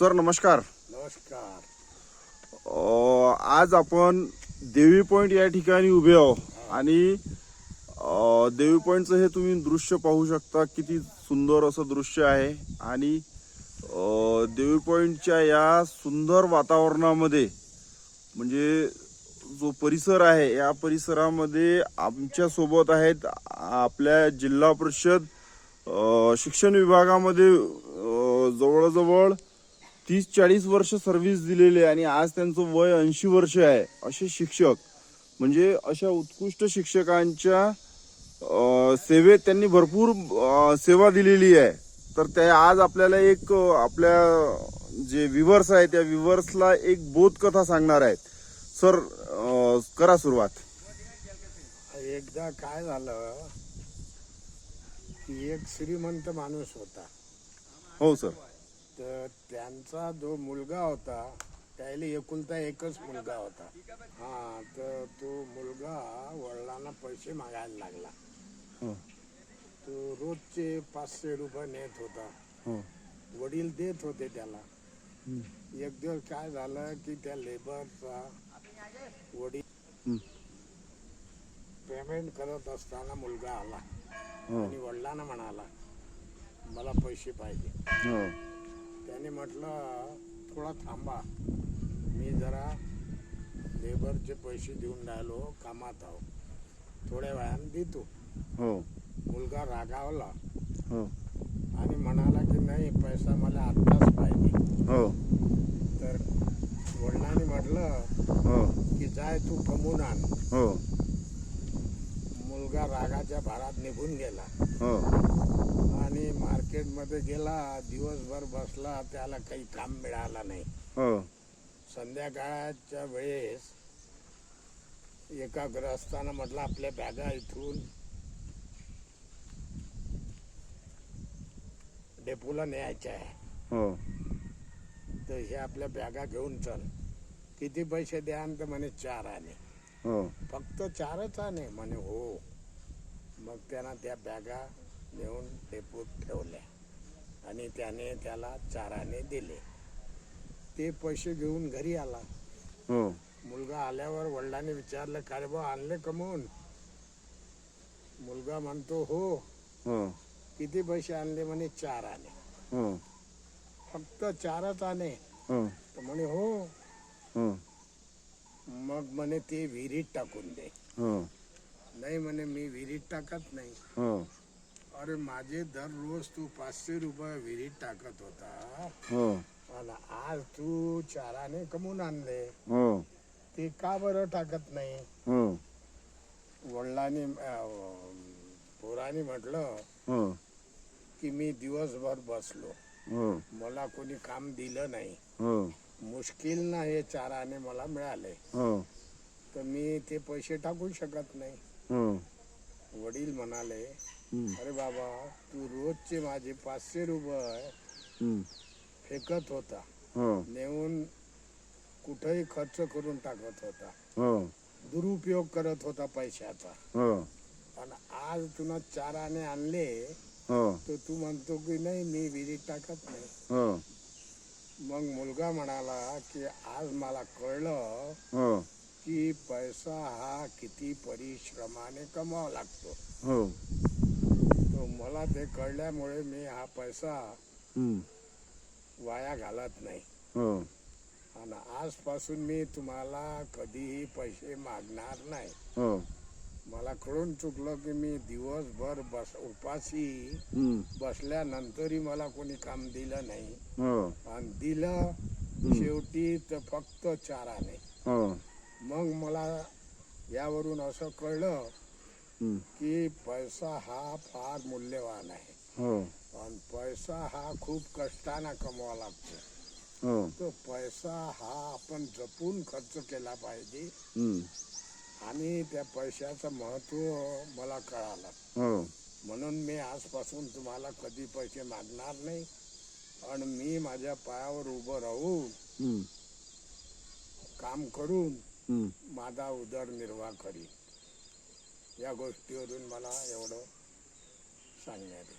Sir नमस्कार. नमस्कार. अ, आज आपण देवी पॉइंट या ठिकाणी उभे आहो आणि अ, देवी पॉइंटचं हे तुम्ही दृश्य पाहू शकता किती सुंदर असं दृश्य आहे. आणि अ, देवी पॉइंटच्या या सुंदर वातावरणामध्ये म्हणजे जो परिसर आहे या परिसरामध्ये आमच्यासोबत आहेत आपल्या जिल्हा परिषद अ, शिक्षण विभागामध्ये अ, जवळजवळ तीस चाळीस वर्ष सर्व्हिस दिलेली आहे आणि आज त्यांचं वय ऐंशी वर्ष आहे असे शिक्षक म्हणजे अशा उत्कृष्ट शिक्षकांच्या सेवेत त्यांनी भरपूर सेवा दिलेली आहे. तर त्या आज आपल्याला एक आपल्या जे विवर्स आहे त्या विवर्सला एक बोधकथा सांगणार आहेत. सर करा सुरुवात. एकदा काय झालं की एक श्रीमंत माणूस होता. हो सर तर त्यांचा जो मुलगा होता त्याला एकुलता एकच मुलगा होता. हा तर तो मुलगा वडिलांना पैसे मागायला लागला. हो. तो रोजचे पाचशे रुपये नेत होता. हो. वडील देत होते त्याला. एक दिवस काय झालं की त्या लेबरचा वडील. पेमेंट करत असताना मुलगा आला. हो. आणि वडिलांना म्हणाला मला पैसे पाहिजे. हो. त्याने म्हटलं थोडा थांबा. मी जरा लेबरचे पैसे देऊन राहिलो कामात आहो. थोड्या वेळाने देतो. हो. मुलगा रागावला. हो. आणि म्हणाला की नाही पैसा मला आत्ताच पाहिजे. हो. तर वडिलांनी म्हटलं हो. की जाय तू कमवून आण. हो. मुलगा रागाच्या भारात निघून गेला. हो. आणि मार्केटमध्ये गेला दिवसभर बसला त्याला काही काम मिळालं नाही. हो. संध्याकाळच्या वेळेस एका ग्रस्तानं म्हटलं आपल्या बॅगा इथून डेपोला न्यायच्या आहे. हो. तर हे आपल्या बॅगा घेऊन चल. किती पैसे द्या तर म्हणे चार आणे हो. फक्त चारच आणे म्हणे हो. मग त्यानं त्या बॅगा नेऊन डेपोत ठेवल्या आणि त्याने त्याला चार आणे दिले. ते पैसे घेऊन घरी आला. हो. मुलगा आल्यावर वडिलांनी विचारलं काय बा आणले कमवून मुलगा म्हणतो हो. हो. किती पैसे आणले? म्हणे चार आणे हो. फक्त चारच आणे हो. तर म्हणे हो. हो. मग म्हणे ते विहिरीत टाकून दे. हो. नाही म्हणे मी विहिरीत टाकत नाही. हो. अरे माझे दररोज तू पाचशे रुपये विहिरीत टाकत होता. हो. आणि आज तू चाराने कमवून आणले. हो. ते का बरं टाकत नाही? हो. वडिलांनी अं, पोराने म्हटलं हो. की मी दिवसभर बसलो. हो. मला कोणी काम दिलं नाही. हो. मुश्किल ना हे चाराने मला मिळाले. हो. तर मी ते पैसे टाकू शकत नाही. हो. वडील म्हणाले अरे बाबा तू रोजचे माझे पाचशे रुपये फेकत होता. हो. नेऊन कुठेही खर्च करून टाकत होता. हो. दुरुपयोग करत होता पैशाचा. हो. आणि आज तुला चार आणे आणले तर तू म्हणतो की नाही मी विहिरीत टाकत नाही. मग मुलगा म्हणाला की आज मला कळलं की पैसा हा किती परिश्रमाने कमावा लागतो. हो. तो मला ते कळल्यामुळे मी हा पैसा हम्म, वाया घालत नाही. हो. आणि आजपासून मी तुम्हाला कधीही पैसे मागणार नाही. हो. मला कळून चुकलं की मी दिवसभर बस उपाशी हम्म, बसल्यानंतरही मला कोणी काम दिलं नाही. हो. आणि दिलं शेवटी तर फक्त चाराने हो. मग मला यावरून असं कळलं की पैसा हा फार मूल्यवान आहे. हो. आणि पैसा हा खूप कष्टाने कमवावा लागतो. हो. तो पैसा हा आपण जपून खर्च केला पाहिजे. आणि त्या पैशाचं महत्त्व मला कळालं. हो. म्हणून मी आजपासून तुम्हाला कधी पैसे मागणार नाही. आणि मी माझ्या पायावर उभं राहून काम करून. माझा उदरनिर्वाह करीन. या गोष्टीवरून मला एवढं सांगण्यात